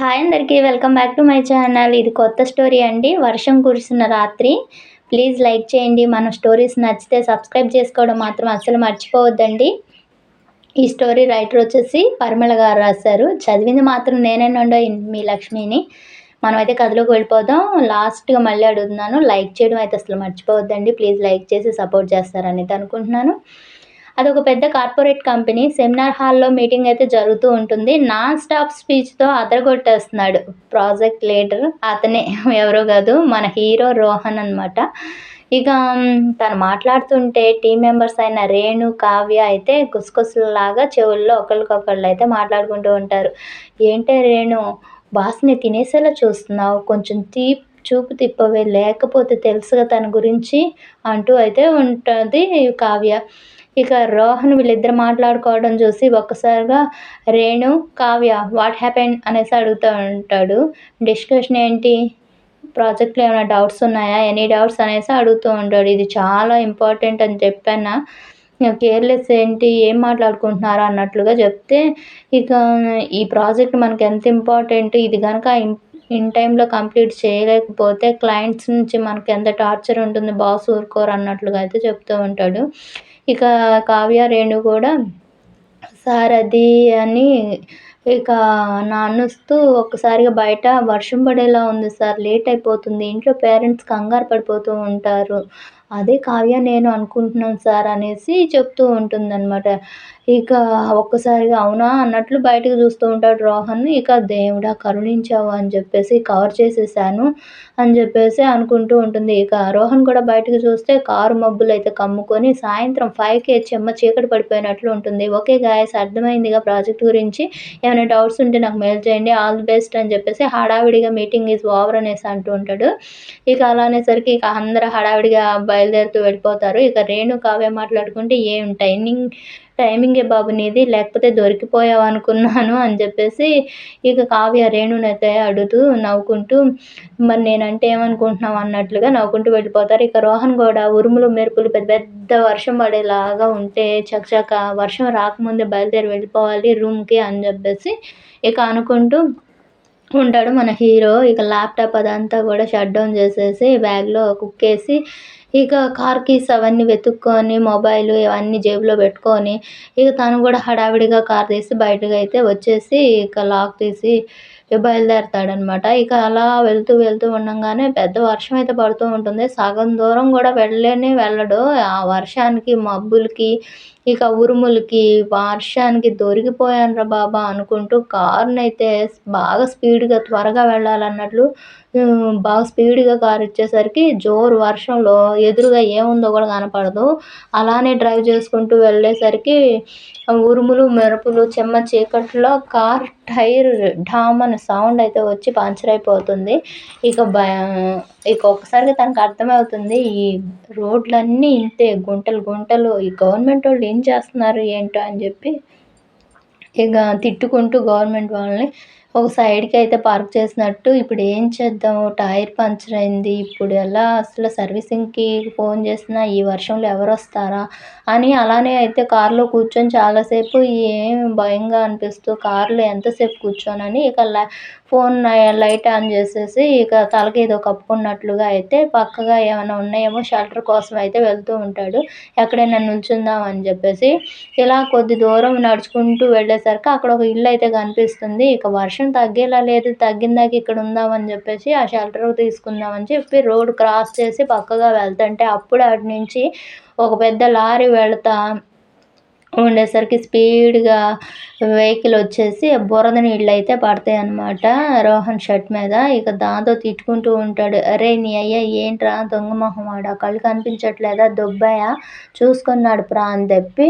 Hi అందరికీ welcome back to my channel. ఇది కొత్త స్టోరీ అండి. వర్షం కురిసిన రాత్రి. ప్లీజ్ లైక్ చేయండి. మన స్టోరీస్ నచ్చితే సబ్స్క్రైబ్ చేసుకోవడం మాత్రం అస్సలు మర్చిపోవద్దండి. ఈ స్టోరీ రైటర్ వచ్చేసి పరిమళ గారు రాశారు. చదివింది మాత్రం నేనేనండో మీ లక్ష్మిని. మనమైతే కథలోకి వెళ్ళిపోదాం. లాస్ట్గా మళ్ళీ అడుగుతున్నాను. లైక్ చేయడం అయితే అసలు మర్చిపోవద్దండి. ప్లీజ్ లైక్ చేసి సపోర్ట్ చేస్తారని అనుకుంటున్నాను. అదొక పెద్ద కార్పొరేట్ కంపెనీ. సెమినార్ హాల్లో మీటింగ్ అయితే జరుగుతూ ఉంటుంది. నాన్ స్టాప్ స్పీచ్తో అదరగొట్టేస్తున్నాడు. ప్రాజెక్ట్ లీడర్ అతనే. ఎవరో కాదు మన హీరో రోహన్ అనమాట ఇక తను మాట్లాడుతుంటే టీం మెంబర్స్ అయిన రేణు కావ్య అయితే గుసగుసలాగా చెవుల్లో ఒకరికొకళ్ళు అయితే మాట్లాడుకుంటూ ఉంటారు. ఏంటే రేణు బాస్ని తినేసేలా చూస్తున్నావు. కొంచెం తీ చూపు తిప్పవే. లేకపోతే తెలుసుగా తన గురించి అంటూ అయితే ఉంటుంది కావ్య. ఇక రోహన్ వీళ్ళిద్దరు మాట్లాడుకోవడం చూసి ఒక్కసారిగా రేణు కావ్య వాట్ హ్యాపెన్ అనేసి అడుగుతూ ఉంటాడు. డిస్కషన్ ఏంటి? ప్రాజెక్ట్లో ఏమైనా డౌట్స్ ఉన్నాయా? ఎనీ డౌట్స్ అనేసి అడుగుతూ ఉంటాడు. ఇది చాలా ఇంపార్టెంట్ అని చెప్పాను కేర్లెస్ ఏంటి? ఏం మాట్లాడుకుంటున్నారా? అన్నట్లుగా చెప్తే ఇక ఈ ప్రాజెక్ట్ మనకి ఎంత ఇంపార్టెంట్? ఇది కనుక ఇన్ టైంలో కంప్లీట్ చేయలేకపోతే క్లయింట్స్ నుంచి మనకి ఎంత టార్చర్ ఉంటుంది? బాస్ ఊరుకోరు అన్నట్లుగా అయితే చెప్తూ ఉంటాడు. ఇక కావ్య రేణు కూడా సార్ అది అని ఇక నానుస్తూ ఒక్కసారిగా బయట వర్షం పడేలా ఉంది సార్ లేట్ అయిపోతుంది. ఇంట్లో పేరెంట్స్ కంగారు పడిపోతూ ఉంటారు. అదే కావ్య నేను అనుకుంటున్నాను సార్ అనేసి చెప్తూ ఉంటుందన్నమాట. ఇక ఒక్కసారిగా అవునా అన్నట్లు బయటకు చూస్తూ ఉంటాడు రోహన్. ఇక దేవుడా కరుణించావు అని చెప్పేసి కవర్ చేసేసాను. అని చెప్పేసి అనుకుంటూ ఉంటుంది. ఇక రోహన్ కూడా బయటకు చూస్తే కారు మబ్బులు అయితే కమ్ముకొని సాయంత్రం ఫైవ్కి చెమ్మ చీకటి పడిపోయినట్లు ఉంటుంది. ఓకే గాయస్ అర్థమైందిగా ప్రాజెక్ట్ గురించి. ఏమైనా డౌట్స్ ఉంటే నాకు మెయిల్ చేయండి. ఆల్ ది బెస్ట్ అని చెప్పేసి హడావిడిగా మీటింగ్ ఈజ్ ఓవర్ అనేసి అంటూ ఉంటాడు. ఇక అలా అనేసరికి ఇక అందరూ హడావిడిగా బయలుదేరుతూ వెళ్ళిపోతారు. ఇక రేణు కావ్య మాట్లాడుకుంటే ఏం టైమింగ్ టైమింగే బాబు నీది లేకపోతే దొరికిపోయావు అనుకున్నాను అని చెప్పేసి ఇక కావ్య రేణునైతే అడుగుతూ నవ్వుకుంటూ మరి నేనంటే ఏమనుకుంటున్నావు? అన్నట్లుగా నవ్వుకుంటూ వెళ్ళిపోతారు. ఇక రోహన్ కూడా ఉరుములు మెరుపులు పెద్ద పెద్ద వర్షం పడేలాగా ఉంటే చకచక వర్షం రాకముందే బయలుదేరి వెళ్ళిపోవాలి రూమ్కి అని చెప్పేసి ఇక అనుకుంటూ ఉంటాడు మన హీరో. ఇక ల్యాప్టాప్ అదంతా కూడా షట్ డౌన్ చేసేసి బ్యాగ్లో కుక్కేసి ఇక కార్ కీస్ అవన్నీ వెతుక్కొని మొబైల్ ఇవన్నీ జేబులో పెట్టుకొని ఇక తను కూడా హడావిడిగా కార్ తీసి బయటకు అయితే వచ్చేసి ఇక లాక్ తీసి బయలుదేరతాడనమాట. ఇక అలా వెళ్తూ వెళ్తూ ఉండగానే పెద్ద వర్షం అయితే పడుతూ ఉంటుంది. సగం దూరం కూడా వెళ్ళలేని వెళ్ళడు. ఆ వర్షానికి మబ్బులకి ఇక ఉరుములకి వర్షానికి దొరికిపోయానురా బాబా అనుకుంటూ కారునైతే బాగా స్పీడ్గా త్వరగా వెళ్ళాలన్నట్లు బాగా స్పీడ్గా కారు వచ్చేసరికి జోరు వర్షంలో ఎదురుగా ఏముందో కూడా కనపడదు. అలానే డ్రైవ్ చేసుకుంటూ వెళ్ళేసరికి ఉరుములు మెరుపులు చెమ్మ చీకట్లో కార్ టైర్ ఢామ్ అనే సౌండ్ అయితే వచ్చి పంచర్ అయిపోతుంది. ఇక భయ ఇక ఒక్కసారిగా తనకు అర్థమవుతుంది ఈ రోడ్లన్నీ ఇంతే గుంటలు గుంటలు ఈ గవర్నమెంట్ వాళ్ళు ఏం చేస్తున్నారు ఏంటో అని చెప్పి ఇక తిట్టుకుంటూ గవర్నమెంట్ వాళ్ళని ఒక సైడ్కి అయితే పార్క్ చేసినట్టు ఇప్పుడు ఏం చేద్దాము టైర్ పంచర్ అయింది. ఇప్పుడు ఎలా అసలు సర్వీసింగ్కి ఫోన్ చేసినా ఈ వర్షంలో ఎవరు వస్తారా? అని అలానే అయితే కారులో కూర్చొని చాలాసేపు ఏం భయంగా అనిపిస్తూ కారులో ఎంతసేపు కూర్చోనని ఇక లై ఫోన్ లైట్ ఆన్ చేసేసి ఇక తలకి ఏదో కప్పుకున్నట్లుగా అయితే పక్కగా ఏమైనా ఉన్నాయేమో షెల్టర్ కోసం అయితే వెళ్తూ ఉంటాడు. ఎక్కడైనా నిల్చుందాం అని చెప్పేసి ఇలా కొద్ది దూరం నడుచుకుంటూ వెళ్ళేసరికి అక్కడ ఒక ఇల్లు అయితే కనిపిస్తుంది. ఇక వర్షం తగ్గేలా లేదు తగ్గిందాక ఇక్కడ ఉందామని చెప్పేసి ఆ షెల్టర్ తీసుకుందామని చెప్పి రోడ్ క్రాస్ చేసి పక్కగా వెళ్తుంటే అప్పుడు అటు నుంచి ఒక పెద్ద లారీ వెళ్తా ఉండేసరికి స్పీడ్గా వెహికల్ వచ్చేసి బురద నీళ్ళు అయితే పడతాయి అన్నమాట రోహన్ షర్ట్ మీద ఇక దాంతో తిట్టుకుంటూ ఉంటాడు. అరే నీ అయ్యా ఏంట్రా దొంగ మొహం వాడ? కళ్ళు కనిపించట్లేదా? దుబ్బాయా? చూసుకున్నాడు ప్రా అని చెప్పి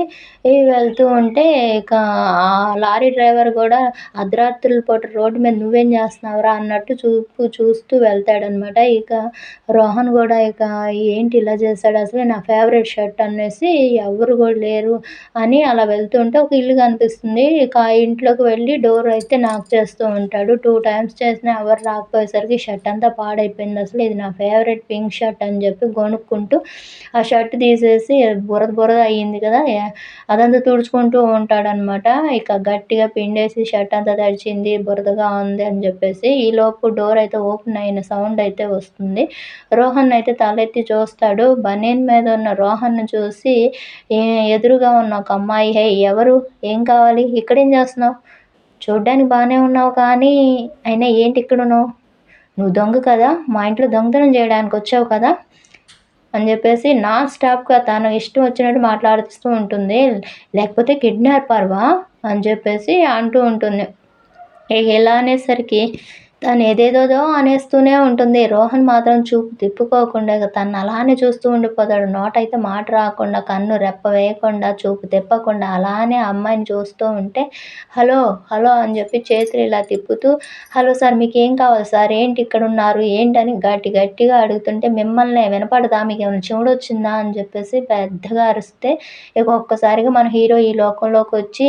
వెళ్తూ ఉంటే ఇక ఆ లారీ డ్రైవర్ కూడా అర్ధరాత్రుల పూట రోడ్డు మీద నువ్వేం చేస్తున్నావురా అన్నట్టు చూపు చూస్తూ వెళ్తాడనమాట ఇక రోహన్ కూడా ఇక ఏంటి ఇలా చేశాడు? అసలు నా ఫేవరెట్ షర్ట్ అనేసి ఎవరు కూడా లేరు అని అని అలా వెళ్తుంటే ఒక ఇల్లు కనిపిస్తుంది. ఇక ఆ ఇంట్లోకి వెళ్ళి డోర్ అయితే నాక్ చేస్తూ ఉంటాడు. టూ టైమ్స్ చేసినా ఎవరు రాకపోయేసరికి షర్ట్ అంతా పాడైపోయింది. అసలు ఇది నా ఫేవరెట్ పింక్ షర్ట్ అని చెప్పి కొనుక్కుంటూ ఆ షర్ట్ తీసేసి బురద బురద అయ్యింది కదా. అదంతా తుడుచుకుంటూ ఉంటాడనమాట ఇక గట్టిగా పిండేసి షర్ట్ అంతా తడిచింది బురదగా ఉంది అని చెప్పేసి ఈ లోపు డోర్ అయితే ఓపెన్ అయిన సౌండ్ అయితే వస్తుంది. రోహన్ అయితే తలెత్తి చూస్తాడు. బనీన్ మీద ఉన్న రోహన్ను చూసి ఎదురుగా ఉన్న ఒక అమ్మాయి హే ఎవరు? ఏం కావాలి? ఇక్కడేం చేస్తున్నావు? చూడ్డానికి బాగానే ఉన్నావు కానీ అయినా ఏంటి ఇక్కడ ఉన్నావు నువ్వు దొంగ కదా? మా ఇంట్లో దొంగతనం చేయడానికి వచ్చావు కదా? అని చెప్పేసి నాన్ స్టాప్గా తను ఇష్టం వచ్చినట్టు మాట్లాడుతూ ఉంటుంది. లేకపోతే కిడ్నాపర్వా? అని చెప్పేసి అంటూ ఉంటుంది. ఎలా అనేసరికి తను ఏదేదోదో అనేస్తూనే ఉంటుంది. రోహన్ మాత్రం చూపు తిప్పుకోకుండా తను అలానే చూస్తూ ఉండిపోతాడు. నోటైతే మాట రాకుండా కన్ను రెప్ప వేయకుండా చూపు తిప్పకుండా అలానే అమ్మాయిని చూస్తూ ఉంటే హలో హలో అని చెప్పి చేతులు ఇలా తిప్పుతూ హలో సార్ మీకు ఏం కావాలి సార్? ఏంటి ఇక్కడ ఉన్నారు? ఏంటని గట్టి గట్టిగా అడుగుతుంటే మిమ్మల్ని వినపడదా? మీకు ఏమైనా చూడొచ్చిందా అని చెప్పేసి పెద్దగా అరిస్తే ఇక ఒక్కసారిగా మన హీరో ఈ లోకంలోకి వచ్చి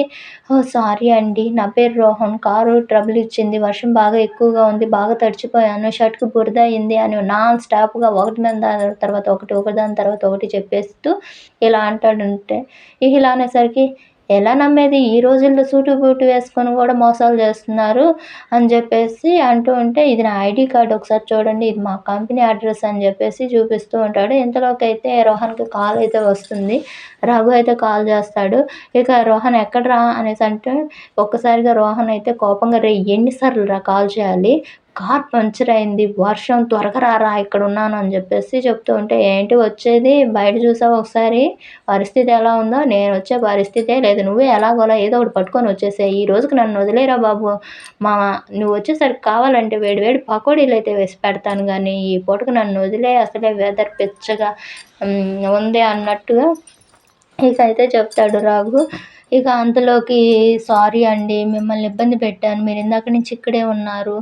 సారీ అండి నా పేరు రోహన్. కారు ట్రబుల్ ఇచ్చింది. వర్షం బాగా ఎక్కువగా బాగా ఉంది బాగా తడిచిపోయాను షర్ట్కి బురద అయింది అని నాన్ స్టాప్గా ఒకటి మీద తర్వాత ఒకటి ఒకటి దాని తర్వాత ఒకటి చెప్పేస్తూ ఇలా అంటాడుంటే ఇలా అనేసరికి ఎలా నమ్మేది? ఈ రోజుల్లో సూటు బూటు వేసుకొని కూడా మోసాలు చేస్తున్నారు అని చెప్పేసి అంటూ ఉంటే ఇది నా ఐడి కార్డు ఒకసారి చూడండి ఇది మా కంపెనీ అడ్రస్ అని చెప్పేసి చూపిస్తూ ఉంటాడు. ఇంతలోకి అయితే రోహన్కి కాల్ అయితే వస్తుంది. రఘు అయితే కాల్ చేస్తాడు. ఇక రోహన్ ఎక్కడ రా అనేసి అంటే ఒక్కసారిగా రోహన్ అయితే కోపంగా రే ఎన్నిసార్లు రా కాల్ చేయాలి? కార్ పంచర్ అయింది వర్షం త్వరగా రారా ఇక్కడ ఉన్నాను అని చెప్పేసి చెప్తూ ఉంటే ఏంటి వచ్చేది? బయట చూసావు ఒకసారి? పరిస్థితి ఎలా ఉందో? నేను వచ్చే పరిస్థితే లేదు. నువ్వే ఎలాగోలా ఏదో ఒకటి పట్టుకొని వచ్చేసే ఈ రోజుకి నన్ను వదిలేరా బాబు? మా నువ్వు వచ్చేసరికి కావాలంటే వేడి వేడి పకోడీలు అయితే వేసి పెడతాను కానీ ఈ పూటకు నన్ను వదిలే. అసలే వెదర్ పెచ్చగా ఉంది అన్నట్టుగా. ఇక అయితే చెప్తాడు రాఘు. ఇక అంతలోకి సారీ అండి మిమ్మల్ని ఇబ్బంది పెట్టాను. మీరు ఇందాక నుంచి ఇక్కడే ఉన్నారు.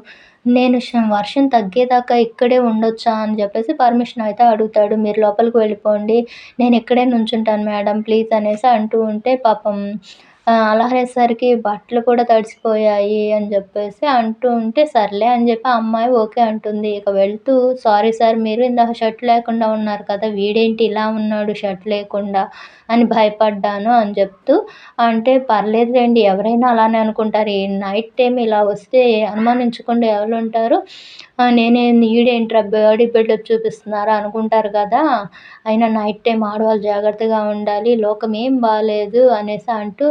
నేను వర్షం తగ్గేదాకా ఇక్కడే ఉండొచ్చా అని చెప్పేసి పర్మిషన్ అయితే అడుగుతాడు. మీరు లోపలికి వెళ్ళిపోండి. నేను ఇక్కడే నుంచుంటాను మేడం ప్లీజ్ అనేసి అంటూ ఉంటే పాపం అలా బట్టలు కూడా తడిసిపోయాయి అని చెప్పేసి అంటూ ఉంటే సర్లే అని చెప్పి ఆ అమ్మాయి ఓకే అంటుంది. ఇక వెళ్తూ సారీ సార్ మీరు ఇందాక షర్ట్ లేకుండా ఉన్నారు కదా వీడేంటి ఇలా ఉన్నాడు షర్ట్ లేకుండా అని భయపడ్డాను అని చెప్తూ అంటే పర్లేదులేండి ఎవరైనా అలానే అనుకుంటారు. ఈ నైట్ టైం ఇలా వస్తే అనుమానించకుండా ఎవరు ఉంటారు? నేనే ఈడేంట్రా బాడీ బిల్డప్ చూపిస్తున్నారా అనుకుంటారు కదా. అయినా నైట్ టైం ఆడవాళ్ళు జాగ్రత్తగా ఉండాలి లోకం ఏం బాగాలేదు అనేసి అంటూ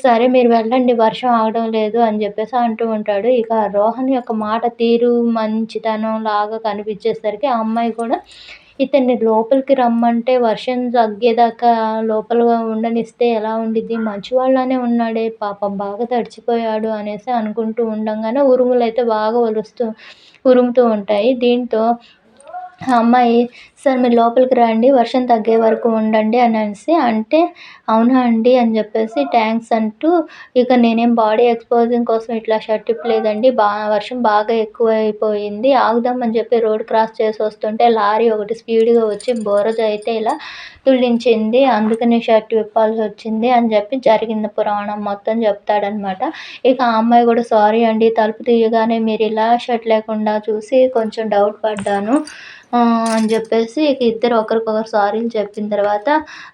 సరే మీరు వెళ్ళండి వర్షం ఆగడం లేదు అని చెప్పేసి అంటూ ఉంటాడు. ఇక రోహన్ యొక్క మాట తీరు మంచితనం లాగా కనిపించేసరికి ఆ అమ్మాయి కూడా ఇతన్ని లోపలికి రమ్మంటే వర్షం తగ్గేదాకా లోపల ఉండనిస్తే ఎలా ఉండిద్ది? మంచివాళ్ళనే ఉన్నాడే పాపం బాగా తడిచిపోయాడు అనేసి అనుకుంటూ ఉండంగానే ఉరుములు అయితే బాగా ఒలుస్తూ ఉరుముతూ ఉంటాయి. దీంతో ఆ అమ్మాయి సార్ మీరు లోపలికి రండి వర్షం తగ్గే వరకు ఉండండి అని అనేసి. అంటే అవునా అండి అని చెప్పేసి థ్యాంక్స్ అంటూ ఇక నేనేం బాడీ ఎక్స్పోజింగ్ కోసం ఇట్లా షర్ట్ ఇప్పలేదండి బా వర్షం బాగా ఎక్కువ అయిపోయింది అని చెప్పి రోడ్ క్రాస్ చేసి వస్తుంటే లారీ ఒకటి స్పీడ్గా వచ్చి బోరజ అయితే ఇలా తుళ్ళించింది అందుకని షర్ట్ విప్పాల్సి వచ్చింది అని చెప్పి జరిగింది పురాణం మొత్తం చెప్తాడనమాట. ఇక ఆ అమ్మాయి కూడా సారీ అండి తలుపు తీయగానే మీరు ఇలా షర్ట్ లేకుండా చూసి కొంచెం డౌట్ పడ్డాను అని చెప్పేసి ఇక ఇద్దరు ఒకరికొకరు సారీలు చెప్పిన తర్వాత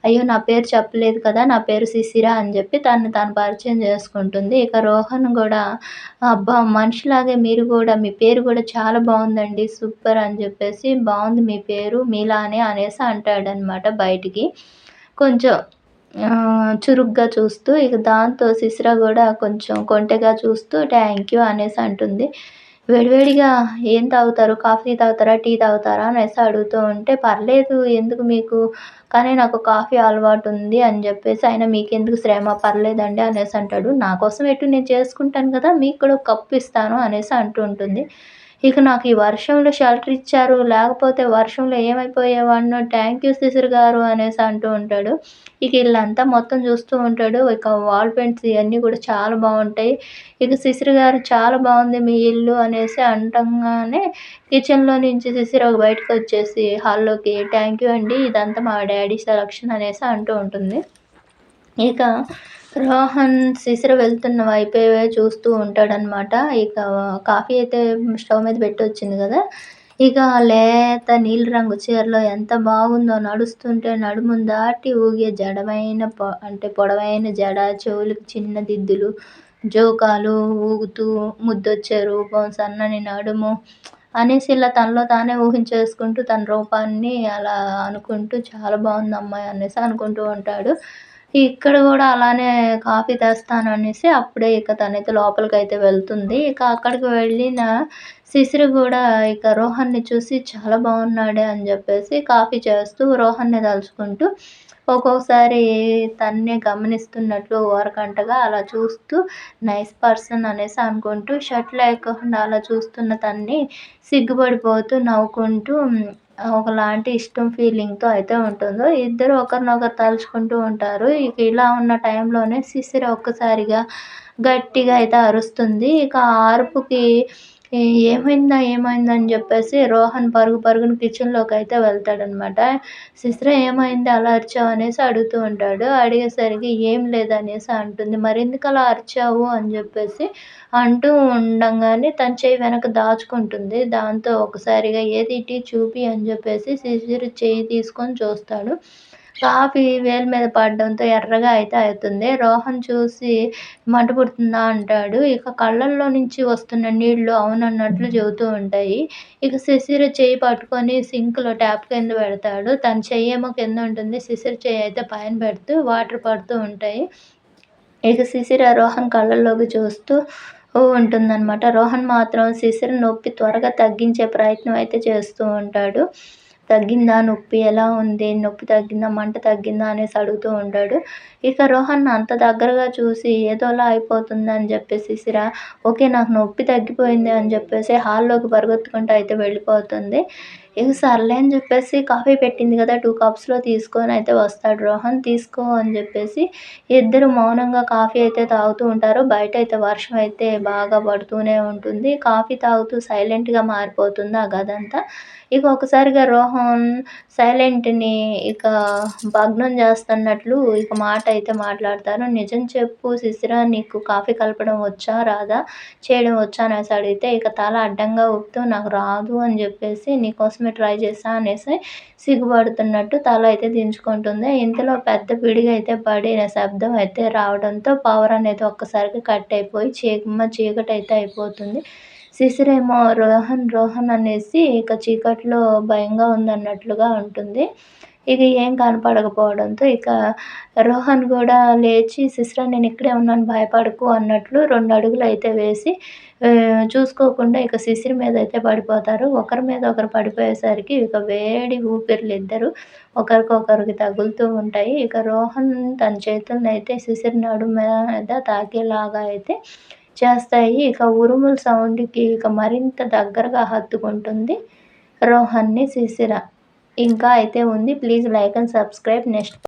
అయ్యో నా పేరు చెప్పలేదు కదా నా పేరు శిశిర అని చెప్పి తను తాను పరిచయం చేసుకుంటుంది. ఇక రోహన్ కూడా అబ్బా మనిషిలాగే మీరు కూడా మీ పేరు కూడా చాలా బాగుందండి సూపర్ అని చెప్పేసి బాగుంది మీ పేరు మీలానే అనేసి అంటాడనమాట బయటికి. కొంచెం చురుగ్గా చూస్తూ ఇక దాంతో శిశిర కూడా కొంచెం కొంటెగా చూస్తూ థ్యాంక్ యూ అనేసి అంటుంది. వేడివేడిగా ఏం తాగుతారు? కాఫీ తాగుతారా? టీ తాగుతారా? అనేసి అడుగుతూ ఉంటే పర్లేదు ఎందుకు మీకు? కానీ నాకు కాఫీ అలవాటు ఉంది అని చెప్పేసి ఆయన మీకెందుకు శ్రమ? పర్లేదండి అనేసి అంటాడు. నా కోసం ఎటు నేను చేసుకుంటాను కదా మీకు కూడా ఒక కప్పు ఇస్తాను అనేసి అంటూ ఉంటుంది. ఇక నాకు ఈ వర్షంలో షెల్టర్ ఇచ్చారు లేకపోతే వర్షంలో ఏమైపోయేవాడినో థ్యాంక్ యూ శిశిర్ గారు అనేసి అంటూ ఉంటాడు. ఇక వీళ్ళంతా మొత్తం చూస్తూ ఉంటాడు. ఇక వాల్ పెయింట్స్ ఇవన్నీ కూడా చాలా బాగుంటాయి. ఇక శిశిర్ గారు చాలా బాగుంది మీ ఇల్లు అనేసి అంటంగానే కిచెన్లో నుంచి శిశిర్ బయటకు వచ్చేసి హాల్లోకి థ్యాంక్ యూ అండి ఇదంతా మా డాడీ సెలక్షన్ అనేసి అంటూ ఉంటుంది. ఇక రోహన్ సిసిర వెళ్తున్న వైపే చూస్తూ ఉంటాడనమాట ఇక కాఫీ అయితే స్టవ్ మీద పెట్టి వచ్చింది కదా. ఇక లేత నీలి రంగు చీరలో ఎంత బాగుందో నడుస్తుంటే నడుము దాటి ఊగే జడమైన పొ అంటే పొడవైన జడ చెవులకు చిన్న దిద్దులు జోకాలు ఊగుతూ ముద్దొచ్చే రూపం సన్నని నడుము అనేసి ఇలా తనలో తానే ఊహించేసుకుంటూ తన రూపాన్ని అలా అనుకుంటూ చాలా బాగుంది అమ్మాయి అనేసి అనుకుంటూ ఉంటాడు. ఇక్కడ కూడా అలానే కాఫీ తెస్తాను అనేసి అప్పుడే ఇక తనైతే లోపలికైతే వెళ్తుంది. ఇక అక్కడికి వెళ్ళిన శిశిర కూడా ఇక రోహన్ని చూసి చాలా బాగున్నాడే అని చెప్పేసి కాఫీ చేస్తూ రోహన్ని తలుచుకుంటూ ఒక్కొక్కసారి తన్నే గమనిస్తున్నట్లు ఓరకంటగా అలా చూస్తూ నైస్ పర్సన్ అనేసి అనుకుంటూ షర్ట్ లేకుండా అలా చూస్తున్న తన్ని సిగ్గుపడిపోతూ నవ్వుకుంటూ ఒకలాంటి ఇష్టం ఫీలింగ్తో అయితే ఉంటుందో ఇద్దరు ఒకరినొకరు తలుచుకుంటూ ఉంటారు. ఇక ఇలా ఉన్న టైంలోనే శిశిర ఒక్కసారిగా గట్టిగా అయితే అరుస్తుంది. ఇక ఆ అరుపుకి ఏమైందా ఏమైందా అని చెప్పేసి రోహన్ పరుగు పరుగున కిచెన్లోకి అయితే వెళ్తాడనమాట శిశిర ఏమైంది? అలా అరిచావు? అనేసి అడుగుతూ ఉంటాడు. అడిగేసరికి ఏం లేదనేసి అంటుంది. మరి ఎందుకు అలా అరిచావు? అని చెప్పేసి అంటూ ఉండంగానే తన చేయి వెనక దాచుకుంటుంది. దాంతో ఒకసారిగా ఏది ఇటు చూపి? అని చెప్పేసి శిశిర చేయి తీసుకొని చూస్తాడు. కాఫీ వేలు మీద పడడంతో ఎర్రగా అయితే అవుతుంది. రోహన్ చూసి మంట పుడుతుందా అంటాడు. ఇక కళ్ళల్లో నుంచి వస్తున్న నీళ్ళు అవునన్నట్లు చెబుతూ ఉంటాయి. ఇక శిశిర చేయి పట్టుకొని సింక్లో ట్యాప్ కింద పెడతాడు. తన చెయ్యి ఏమో కింద ఉంటుంది. శిశిర చేయి అయితే పైన పెడుతూ వాటర్ పడుతూ ఉంటాయి. ఇక శిశిర రోహన్ కళ్ళల్లోకి చూస్తూ ఉంటుందన్నమాట. రోహన్ మాత్రం శిశిర నొప్పి త్వరగా తగ్గించే ప్రయత్నం అయితే చేస్తూ ఉంటాడు. తగ్గిందా నొప్పి ఎలా ఉంది నొప్పి తగ్గిందా మంట తగ్గిందా అనేసి అడుగుతూ ఉంటాడు ఇక రోహన్ అంత దగ్గరగా చూసి ఏదోలా అయిపోతుంది అని చెప్పేసి సిరా ఓకే నాకు నొప్పి తగ్గిపోయింది అని చెప్పేసి హాల్లోకి పరిగెత్తుకుంటూ అయితే వెళ్ళిపోతుంది. ఇక సర్లే అని చెప్పేసి కాఫీ పెట్టింది కదా టూ కప్స్లో తీసుకొని అయితే వస్తాడు రోహన్. తీసుకో అని చెప్పేసి ఇద్దరు మౌనంగా కాఫీ అయితే తాగుతూ ఉంటారు. బయట అయితే వర్షం అయితే బాగా పడుతూనే ఉంటుంది. కాఫీ తాగుతూ సైలెంట్గా మారిపోతుంది ఆ గదంతా. ఇక ఒకసారిగా రోహన్ సైలెంట్ని ఇక భగ్నం చేస్తున్నట్లు ఇక మాట అయితే మాట్లాడతారు. నిజం చెప్పు శిశిర నీకు కాఫీ కలపడం వచ్చా రాదా చేయడం వచ్చా అనేసి అడిగితే ఇక తల అడ్డంగా ఊపుతూ నాకు రాదు అని చెప్పేసి నీకోసమే ట్రై చేసా అనేసి సిగ్గుపడుతున్నట్టు తల అయితే దించుకుంటుంది. ఇంతలో పెద్ద పిడిగా అయితే పడిన శబ్దం అయితే రావడంతో పవర్ అనేది ఒక్కసారిగా కట్ అయిపోయి చీకమ్మ చీకటి అయితే అయిపోతుంది. శిశిరేమో రోహన్ రోహన్ అనేసి ఇక చీకట్లో భయంగా ఉందన్నట్లుగా ఉంటుంది. ఇక ఏం కనపడకపోవడంతో ఇక రోహన్ కూడా లేచి సిస్టర్ నేను ఇక్కడే ఉన్నాను భయపడకు అన్నట్లు రెండు అడుగులు అయితే వేసి చూసుకోకుండా ఇక శిశిరి మీద అయితే పడిపోతారు. ఒకరి మీద ఒకరు పడిపోయేసరికి ఇక వేడి ఊపిర్లు ఇద్దరు ఒకరికొకరికి తగులుతూ ఉంటాయి. ఇక రోహన్ తన చేతులను అయితే శిశిరి నడుమ మీద తాకేలాగా అయితే చేస్తాయి. ఇక ఉరుముల సౌండ్కి ఇక మరింత దగ్గరగా హత్తుకుంటుంది రోహన్ని శిశిర ఇంకా అయితే ఉంది. Please like and subscribe next